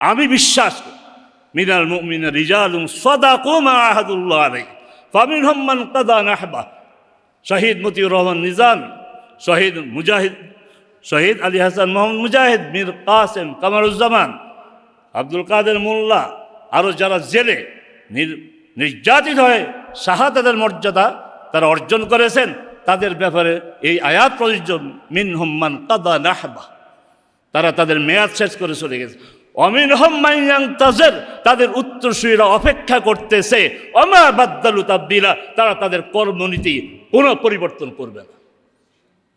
আমি বিশ্বাস করি। মিনাল মুমিনা রিজালুম সাদাকু মা আহাদুল্লাহ আলাইহি। ফামিনহুম মান কাদা নাহবা। শহীদ মতিউর রহমান নিজামী, শহীদ মুজাহিদ, শহীদ আলী হাসান মোহাম্মদ মুজাহিদ, মীর কাসেম কামারুজ্জামান, আব্দুল কাদের মোল্লা আরও যারা জেলে নির- নির্যাতিত হয়ে শাহাদাতের মর্যাদা তারা অর্জন করেছেন, তাদের ব্যাপারে এই আয়াত প্রযোজ্য। মিন হম্মান কাদা নাহবা। তারা তাদের মেয়াদ শেষ করে চলে গেছে। অমিন তাজের, তাদের উত্তরসূরীরা অপেক্ষা করতেছে, অমা বাদ্দালু তাব্বিলা তারা তাদের কর্মনীতি কোনো পরিবর্তন করবে না।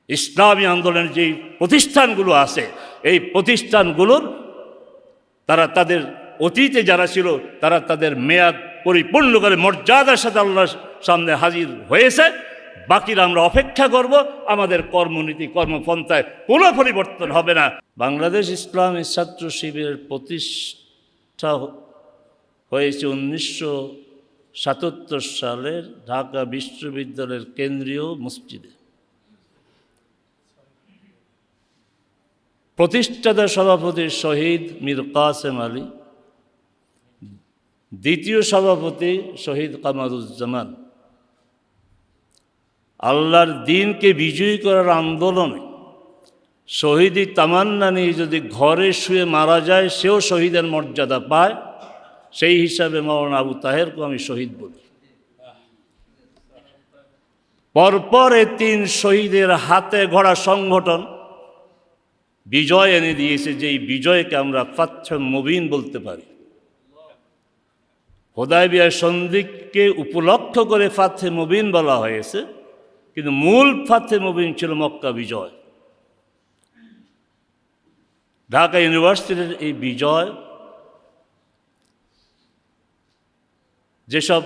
ইসলামী আন্দোলনের যেই প্রতিষ্ঠানগুলো আছে, এই প্রতিষ্ঠানগুলোর তারা তাদের অতীতে যারা ছিল, তারা তাদের মেয়াদ পরিপূর্ণ করে মর্যাদার সাথে আল্লাহর সামনে হাজির হয়েছে। বাকিরা আমরা অপেক্ষা করব, আমাদের কর্মনীতি, কর্মপন্থায় কোনো পরিবর্তন হবে না। বাংলাদেশ ইসলামী ছাত্র শিবিরের প্রতিষ্ঠা হয়েছে উনিশশো সাতাত্তর সালের ঢাকা বিশ্ববিদ্যালয়ের কেন্দ্রীয় মসজিদে। প্রতিষ্ঠাতা সভাপতি শহীদ মীর কাসেম আলী, দ্বিতীয় সভাপতি শহীদ কামারুজ্জামান। আল্লাহর দিনকে বিজয়ী করার আন্দোলনে শহীদি তামান্না নিয়ে যদি ঘরে শুয়ে মারা যায়, সেও শহীদের মর্যাদা পায়। সেই হিসাবে মৌলানা আবু তাহেরকে আমি শহীদ বলি। পরপর এ তিন শহীদের হাতে ঘোড়া সংগঠন বিজয় এনে দিয়েছে, যেই বিজয়কে আমরা ফাচ্ছ মুবিন বলতে পারি। হোদাইবিয়া সন্ধিকে উপলক্ষ করে ফাথে মুবিন বলা হয়েছে। কিন্তু মূল ফাতে মুবিন ছিল মক্কা বিজয়। ঢাকা ইউনিভার্সিটির এই বিজয়, যেসব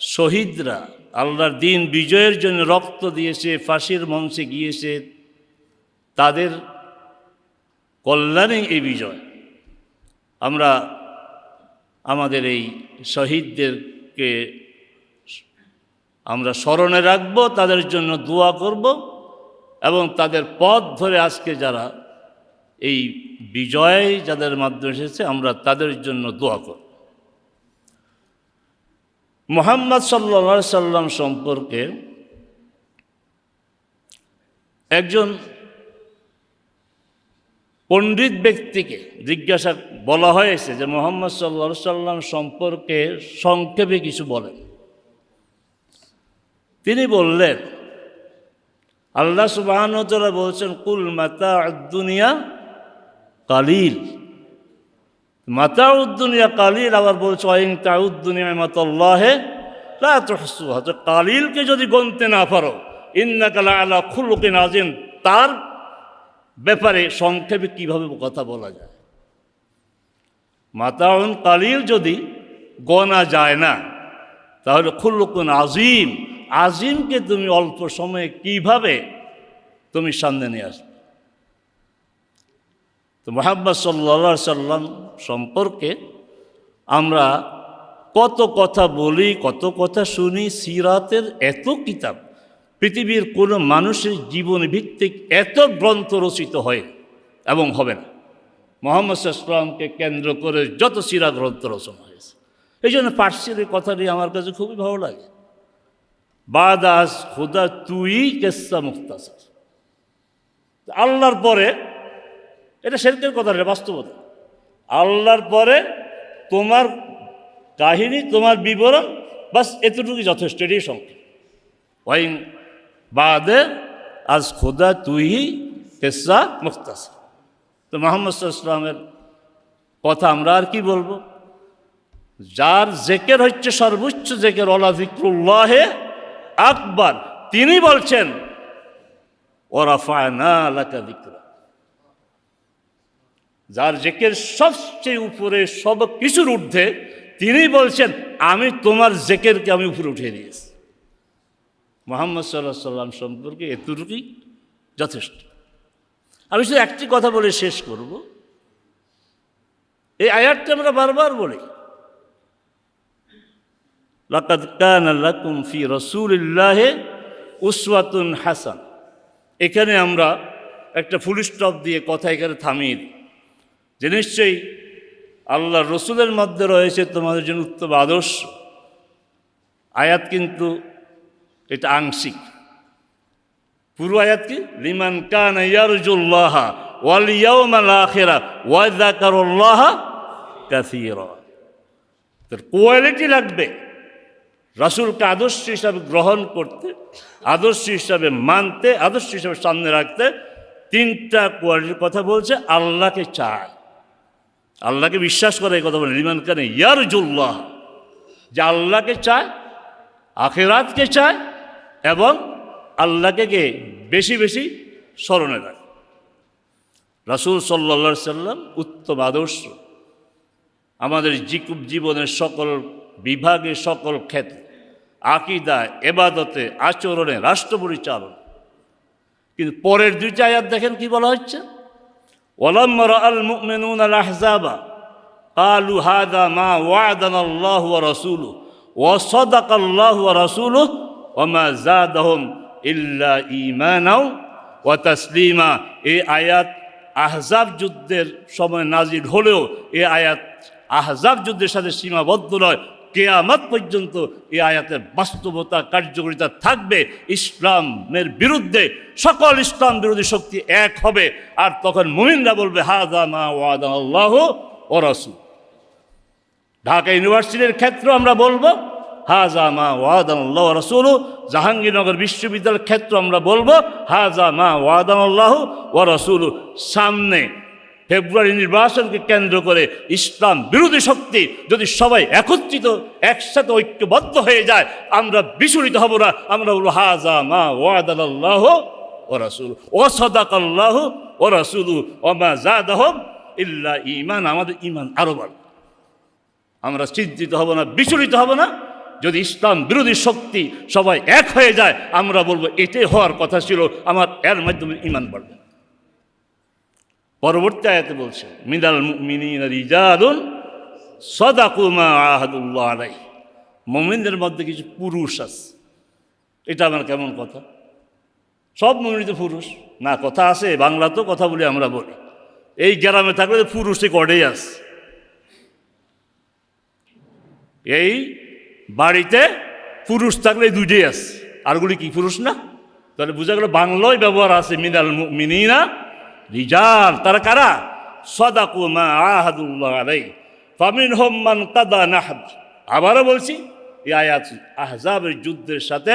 শহীদরা আল্লাহর দিন বিজয়ের জন্য রক্ত দিয়েছে, ফাঁসির মঞ্চে গিয়েছে, তাদের কল্যাণে এই বিজয়। আমরা আমাদের এই শহীদদেরকে আমরা স্মরণে রাখব, তাদের জন্য দোয়া করব এবং তাদের পথ ধরে আজকে যারা এই বিজয় যাদের মাধ্যমে এসেছে, আমরা তাদের জন্য দোয়া করব। মোহাম্মদ সাল্লা সাল্লাম সম্পর্কে একজন পণ্ডিত ব্যক্তিকে জিজ্ঞাসা বলা হয়েছে যে, মোহাম্মদ সাল্লা সাল্লাম সম্পর্কে সংক্ষেপে কিছু বলেন। তিনি বললেন, আল্লাহ সুবাহনতলা বলছেন, কুল মাতা দুনিয়া কালিল। মাতা উদ্দুনিয়া কালিল আবার বলছে অয়ং তাউদ্দুনিয়া মাতাল্লাহে কালিলকে যদি গনতে না পারো ইন্নাকালা আলা খুলুকিন আজিম তার ব্যাপারে সংক্ষেপে কীভাবে কথা বলা যায়? মাতাউন কালিল যদি গনা যায় না, তাহলে খুল্লুকুন আজিম আজিমকে তুমি অল্প সময়ে কীভাবে তুমি সামনে নিয়ে আসবে? তো মোহাম্মদ সাল্লা সাল্লাম সম্পর্কে আমরা কত কথা বলি, কত কথা শুনি, সিরাতের এত কিতাব, পৃথিবীর কোনো মানুষের জীবন ভিত্তিক এত গ্রন্থ রচিত হয় এবং হবে না। মোহাম্মদ ইসলামকে কেন্দ্র করে যত সিরা গ্রন্থ রচনা হয়েছে। এই জন্য পার্সির কথাটি আমার কাছে খুবই ভালো লাগে। বাদাস খুদা তুই কেসা মুক্তাসার আল্লাহর পরে, এটা সেরকের কথা রে বাস্তবতা। আল্লাহর পরে তোমার কাহিনী, তোমার বিবরণ, বাস এতটুকুই যথেষ্ট, এটাই সংখ্যা ওয়াইং বাদে আজ খোদা তুই কেসা মুক্তাস তো মোহাম্মদ ইসলামের কথা আমরা আর কি বলব? যার জেকের হচ্ছে সর্বোচ্চ জেকের ওলা ফিক্রুল্লাহে আকবর তিনি বলছেন যার জেকের সবচেয়ে উপরে সব কিছুর ঊর্ধ্বে তিনি বলছেন, আমি তোমার জেকেরকে আমি উপরে উঠিয়ে দিয়েছি। মোহাম্মদ সাল্লাহ সাল্লাম সম্পর্কে এতটুকুই যথেষ্ট। আমি শুধু একটি কথা বলে শেষ করব। এই আয়াতটা আমরা বারবার বলি লাকাদ কান লাকুম ফি রসুলিল্লাহে উসওয়াতুন হাসান। এখানে আমরা একটা ফুল স্টপ দিয়ে কথা এখানে থামিয়ে দিই। যে নিশ্চয়ই আল্লাহ রসুলের মধ্যে রয়েছে তোমাদের জন্য উত্তম আদর্শ। আয়াত কিন্তু এটা আংশিক। পুরো আয়াত কি? লিমান কান ইয়ারজুল্লাহ ওয়াল ইয়াউমাল আখিরা ওয়া যাকারুল্লাহ কাসীরা। তোর কোয়ালিটি লাগবে। রাসূলকে আদর্শ হিসাবে গ্রহণ করতে, আদর্শ হিসাবে মানতে, আদর্শ হিসাবে সামনে রাখতে তিনটা কোয়ালিটির কথা বলছে, আল্লাহকে চায়। আল্লাহকে বিশ্বাস করে এই কথা বলে, লিমান কানে ইয়ারজুল্লাহ, যে আল্লাহকে চায়, আখেরাতকে চায় এবং আল্লাহকে কে বেশি বেশি স্মরণে রাখে। রাসুল সাল্লা সাল্লাম উত্তম আদর্শ। আমাদের জীবনের সকল বিভাগে সকল ক্ষেত্রে আকিদায় এবাদতে আচরণে রাষ্ট্র পরিচালন কিন্তু পরের দুইটা আয়াত দেখেন কি বলা হচ্ছে ولما راى المؤمنون الاحزاب قالوا هذا ما وعدنا الله ورسوله وصدق الله ورسوله وما زادهم الا ايمانا وتسليما এই আয়াত আহজাব যুদ্ধের সময় নাজিল হলেও এই আয়াত আহজাব যুদ্ধের সাথে সীমাবদ্ধ নয় কেয়ামত পর্যন্ত এই আয়াতের বাস্তবতা, কার্যকরিতা থাকবে। ইসলামের বিরুদ্ধে, সকল ইসলাম বিরোধী শক্তি এক হবে। আর তখন মুমিনরা বলবে হাদা মা ও রসুল। ঢাকা ইউনিভার্সিটির ক্ষেত্রে আমরা বলব হাজা মা ওয়াদান আল্লাহ রসুল। জাহাঙ্গীরনগর বিশ্ববিদ্যালয়ের ক্ষেত্রে আমরা বলব হাজা মা ওয়াদান আল্লাহ ও রসুল। সামনে ফেব্রুয়ারি নির্বাচনকে কেন্দ্র করে ইসলাম বিরোধী শক্তি যদি সবাই একত্রিত, একসাথে ঐক্যবদ্ধ হয়ে যায়, আমরা বিচলিত হব না। আমরা হাজা মা ওয়াদান আল্লাহ ও রসুল ও সদাক আল্লাহ ও রসুল ও মা ইল্লা ইমান আমাদের ইমান আরও বাড়বে। আমরা চিন্তিত হব না, বিচলিত হব না। যদি ইসলাম বিরোধী শক্তি সবাই এক হয়ে যায়, আমরা বলব, এটাই হওয়ার কথা ছিল, আমার, এর মাধ্যমে ইমান বাড়বে। পরবর্তী আয়াতে বলছে, মিনাল মিনিন রিজালুন সদাকুমা আহাদুল্লাহ আলাই মমিনদের মধ্যে কিছু পুরুষ আছে। এটা আমার কেমন কথা? সব মমিন তো পুরুষ। না, কথা আছে বাংলা তো কথা বলি, আমরা বলি। এই গ্রামে থাকলে তো পুরুষই কটেই আছে। এই বাড়িতে পুরুষ থাকলে দুইটাই আছে। আরগুলি কি পুরুষ না? তাহলে বোঝা গেল বাংলায় ব্যবহার আছে, মিনাল মিনিনা রিজাল তারা কারা? সদাকু মা আহাদুল্লাহ আলাই ফামিন হোম্মান কাদা নাহবা। আবারও বলছি, এই আয়াত আহজাবের যুদ্ধের সাথে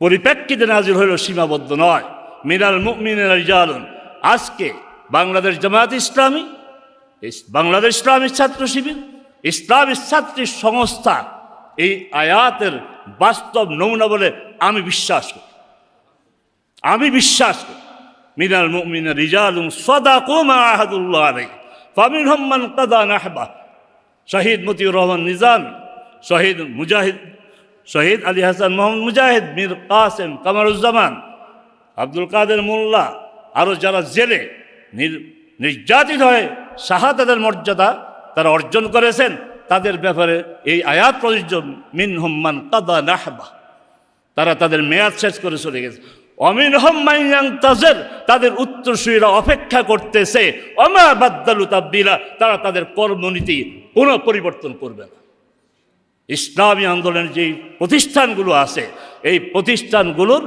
পরিপ্রেক্ষিতে নাজির হইল সীমাবদ্ধ নয়। মিনাল মুমিনের রিজালুন। আজকে বাংলাদেশ জামায়াত ইসলামী বাংলাদেশ ইসলামী ছাত্র শিবির, ইসলামী ছাত্রী সংস্থা এই আয়াতের বাস্তব নমুনা বলে আমি বিশ্বাস করি। আমি বিশ্বাস করি। মিনাল মুমিনা রিজালুম সদাকু মা আহাদুল্লাহ আলাই ফামিন হম্মান কাদা নাহবা। শহীদ মতিউর রহমান নিজাম, শহীদ মুজাহিদ, শহীদ আলী হাসান মোহাম্মদ মুজাহিদ, মীর কাসেম কামারুজ্জামান, আব্দুল কাদের মোল্লা আরও যারা জেলে নির- নির্যাতিত হয়ে শাহাদাতের মর্যাদা তারা অর্জন করেছেন, তাদের ব্যাপারে এই আয়াত প্রযোজ্য। মিন হম্মান কাদা নাহবা। তারা তাদের মেয়াদ শেষ করে চলে গেছে। অমিন হম্মাইয়াং তাজের, তাদের উত্তরসূরীরা অপেক্ষা করতেছে, অমা বাদ্দালু তাব্বিলা তারা তাদের কর্মনীতি কোনো পরিবর্তন করবে না। ইসলামী আন্দোলনের যেই প্রতিষ্ঠানগুলো আছে, এই প্রতিষ্ঠানগুলোর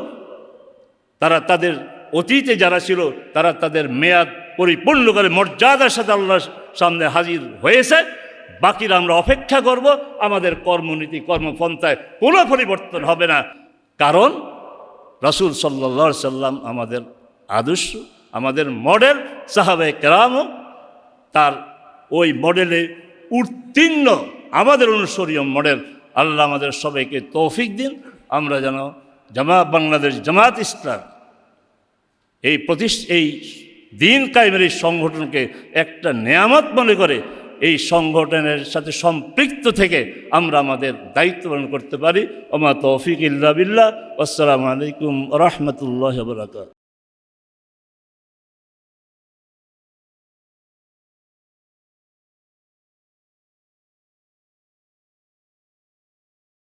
তারা তাদের অতীতে যারা ছিল, তারা তাদের মেয়াদ পরিপূর্ণ করে মর্যাদার সাথে আল্লাহর সামনে হাজির হয়েছে। বাকিরা আমরা অপেক্ষা করব, আমাদের কর্মনীতি, কর্মপন্থায় কোনো পরিবর্তন হবে না। কারণ রাসূল সাল্লা সাল্লাম আমাদের আদর্শ, আমাদের মডেল সাহাবে কেরামও তার ওই মডেলে উত্তীর্ণ আমাদের অনুসরীয় মডেল। আল্লাহ আমাদের সবাইকে তৌফিক দিন। আমরা যেন জামা বাংলাদেশ জামাত ইসলাম এই প্রতিষ এই দিন কায়েমের এই সংগঠনকে একটা নেয়ামত মনে করে এই সংগঠনের সাথে সম্পৃক্ত থেকে আমরা আমাদের দায়িত্ব পালন করতে পারি। ওমা তৌফিক ইল্লা বিল্লাহ। আসসালামু আলাইকুম রহমতুল্লাহ বরাকাত